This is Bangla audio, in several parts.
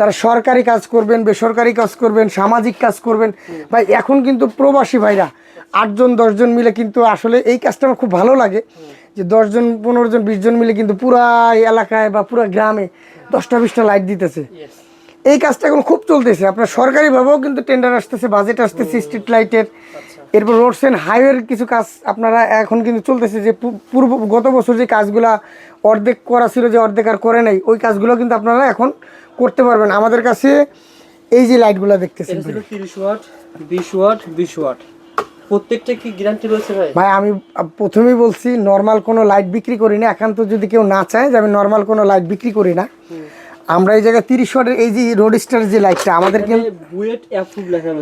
তারা সরকারি কাজ করবেন বেসরকারি কাজ করবেন সামাজিক কাজ করবেন। ভাই এখন কিন্তু প্রবাসী ভাইরা আটজন দশজন মিলে কিন্তু আসলে এই কাজটা আমার খুব ভালো লাগে। যে দশজন পনেরো জন বিশ জন মিলে কিন্তু পুরা এলাকায় বা পুরা গ্রামে দশটা বিশটা লাইট দিতেছে। এই কাজটা এখন খুব চলতেছে। আপনার সরকারিভাবেও কিন্তু টেন্ডার আসতেছে বাজেট আসতেছে স্ট্রিট লাইটের এরপর রোডস অ্যান্ড হাইওয়ের কিছু কাজ আপনারা এখন কিন্তু চলতেছে যে পূর্ব গত বছর যে কাজগুলা অর্ধেক করা ছিল যে অর্ধেক আর করে নাই ওই কাজগুলো কিন্তু আপনারা এখন করতে পারবেন। আমাদের কাছে এই যে লাইটগুলো দেখতেছেন তিরিশ ওয়াট বিশ ওয়াট বিশ ওয়াট। প্রত্যেকটা কি গ্যারান্টি রয়েছে ভাই? ভাই আমি প্রথমেই বলছি নর্মাল কোনো লাইট বিক্রি করি না। একান্ত যদি কেউ না চায় যে আমি নর্মাল কোনো লাইট বিক্রি করি না। আমরা এই জায়গায় তিরিশ ওয়াটের এই যে রোড স্টার যে লাইটটা আমাদের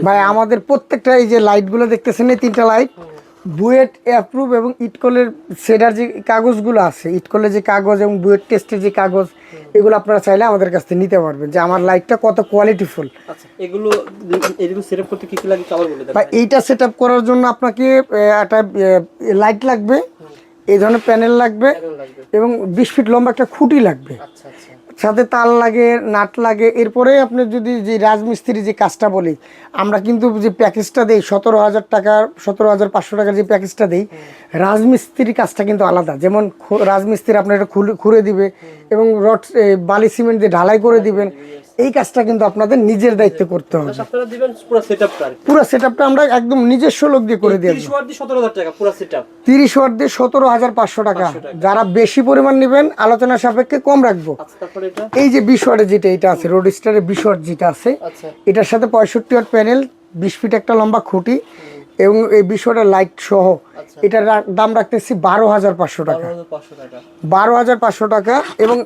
ভাই আমাদের প্রত্যেকটা এই যে লাইটগুলো দেখতেছেন এই তিনটা লাইট বুয়েট অ্যাপ্রুভ এবং ইটকলের সেডার যে কাগজগুলো আছে ইটকলের যে কাগজ এবং বুয়েট টেস্টের যে কাগজ এগুলো আপনারা চাইলে আমাদের কাছ থেকে নিতে পারবেন যে আমার লাইটটা কত কোয়ালিটিফুল আচ্ছা এগুলো এগুলো সেটআপ করতে কি কি লাগে আবার বলে দেন। বা এইটা সেট করার জন্য আপনাকে একটা লাইট লাগবে এই ধরনের প্যানেল লাগবে এবং বিশ ফিট লম্বা একটা খুঁটি লাগবে। আচ্ছা আচ্ছা। সাথে তাল লাগে, নাট লাগে। এরপরে আপনি যদি যে রাজমিস্ত্রি যে কাজটা বলি, আমরা কিন্তু যে প্যাকেজটা দেই, সতেরো হাজার টাকার সতেরো হাজার পাঁচশো টাকার যে প্যাকেজটা দিই রাজমিস্ত্রির কাজটা কিন্তু আলাদা। যেমন রাজমিস্ত্রি আপনার এটা খুলে খুঁড়ে দিবে এবং রড বালি সিমেন্ট দিয়ে ঢালাই করে দিবেন। এই কাজটা কিন্তু আপনাদের নিজের দায়িত্বে করতে হবে। আচ্ছা, আপনারা দিবেন পুরো সেটআপটা আপটা পুরো আমরা একদম নিজস্ব লোক দিয়ে করে দিয়ে তিরিশ ওয়াট দিয়ে সতেরো হাজার টাকা পুরো সেটআপ তিরিশ ওয়াট দিয়ে সতেরো হাজার পাঁচশো টাকা। যারা বেশি পরিমাণ নেবেন আলোচনা সাপেক্ষে কম রাখব। আচ্ছা এই যে বিশ ওয়াটের যেটা এটা আছে রোড স্টারের বিশ ওয়াট যেটা আছে আচ্ছা। এটার সাথে পঁয়ষট্টি ওয়াট প্যানেল বিশ ফিট একটা লম্বা খুঁটি এবং এই বিশ ওয়াটের লাইট সহ এটার দাম রাখতেছি বারো হাজার পাঁচশো টাকা। বারো হাজার পাঁচশো টাকা। এবং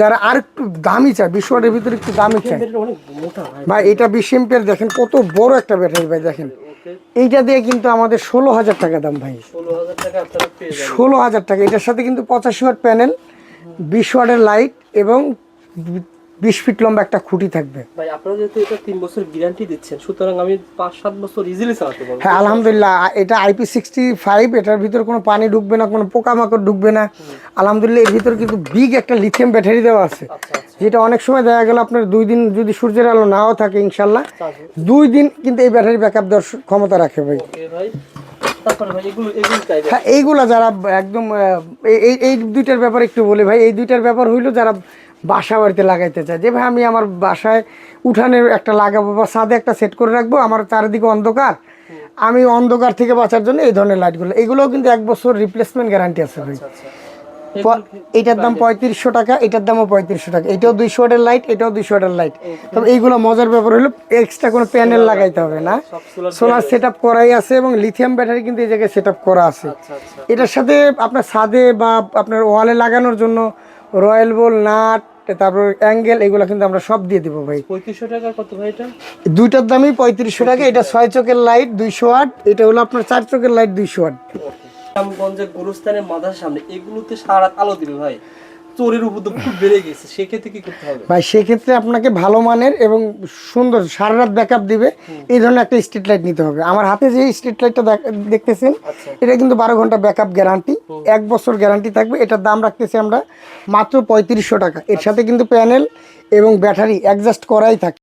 যারা আর একটু দামি চায় বিশ ওয়াটের ভিতরে একটু দামি চায়। ভাই। এটা বিশ এম্পিয়ার দেখেন কত বড় একটা ব্যাটারি ভাই দেখেন। এইটা দিয়ে কিন্তু আমাদের ষোলো হাজার টাকা দাম ভাই। ষোলো হাজার টাকা এটার সাথে কিন্তু পঁচাশি ওয়াট প্যানেল বিশ ওয়াটের লাইট এবং বিশ ফিট লম্বা একটা খুঁটি থাকবে। ভাই আপনারা যেহেতু এটা তিন বছর গ্যারান্টি দিচ্ছেন সুতরাং আমি পাঁচ সাত বছর ইজিলি চালাতে পারব। হ্যাঁ আলহামদুলিল্লাহ এটা আইপি সিক্সটি ফাইভ এটার ভিতর কোনো পানি ঢুকবে না কোনো পোকামাকড় ঢুকবে না। আলহামদুলিল্লাহ এর ভিতর কিন্তু বিগ একটা লিথিয়াম ব্যাটারি দেওয়া আছে। আচ্ছা আচ্ছা। যেটা অনেক সময় দেখা গেল আপনার দুই দিন যদি সূর্যের আলো নাও থাকে ইনশাল্লাহ দুই দিন কিন্তু এই ব্যাটারি ব্যাকআপ দেওয়ার ক্ষমতা রাখে ভাই। হ্যাঁ এইগুলা যারা একদম এই- এই এই দুইটার ব্যাপারে একটু বলি ভাই এই দুইটার ব্যাপার হইল যারা বাসা বাড়িতে লাগাইতে চাই যে ভাই আমি আমার বাসায় উঠানের একটা লাগাবো বা ছাদে একটা সেট করে রাখব আমার চারিদিকে অন্ধকার। আমি অন্ধকার থেকে বাঁচার জন্য এই ধরনের লাইটগুলো এগুলোও কিন্তু এক বছর রিপ্লেসমেন্ট গ্যারান্টি আছে ভাই। আচ্ছা এটার দাম পঁয়ত্রিশশো টাকা এটার দামও পঁয়ত্রিশশো টাকা। এটাও দুইশো ওয়াটের লাইট এটাও দুইশো ওয়াটের লাইট তবে এইগুলো মজার ব্যাপার হলো এক্সট্রা কোনো প্যানেল লাগাইতে হবে না। সোলার সেট আপ করাই আছে এবং লিথিয়াম ব্যাটারি কিন্তু এই জায়গায় সেট আপ করা আছে। আচ্ছা আচ্ছা। এটার সাথে আপনার ছাদে বা আপনার ওয়ালে লাগানোর জন্য রয়্যাল বল নাট তারপর অ্যাঙ্গেল এগুলো কিন্তু আমরা সব দিয়ে দিব ভাই। পঁয়ত্রিশশো টাকা কত ভাই এটা? দুইটার দামই পঁয়ত্রিশশো টাকা এটা ছয় চোখের লাইট দুইশো আট এটা হলো আপনার চার চোখের লাইট দুইশো আট। রামগঞ্জের গোরস্থানের মাদার সামনে এগুলোতে সারা আলো দিবে ভাই। চোরের উপদ্রব খুব বেড়ে গেছে সেক্ষেত্রে কি করতে হবে? ভাই সেক্ষেত্রে আপনাকে ভালো মানের এবং সুন্দর সারা রাত ব্যাকআপ দিবে। এই ধরনের একটা স্ট্রিট লাইট নিতে হবে। আমার হাতে যে স্ট্রিট লাইটটা দেখতেছেন আচ্ছা। এটা কিন্তু বারো ঘণ্টা ব্যাকআপ গ্যারান্টি এক বছর গ্যারান্টি থাকবে। এটার দাম রাখতেছি আমরা মাত্র পঁয়ত্রিশশো টাকা। এর সাথে কিন্তু প্যানেল এবং ব্যাটারি অ্যাডজাস্ট করাই থাকে।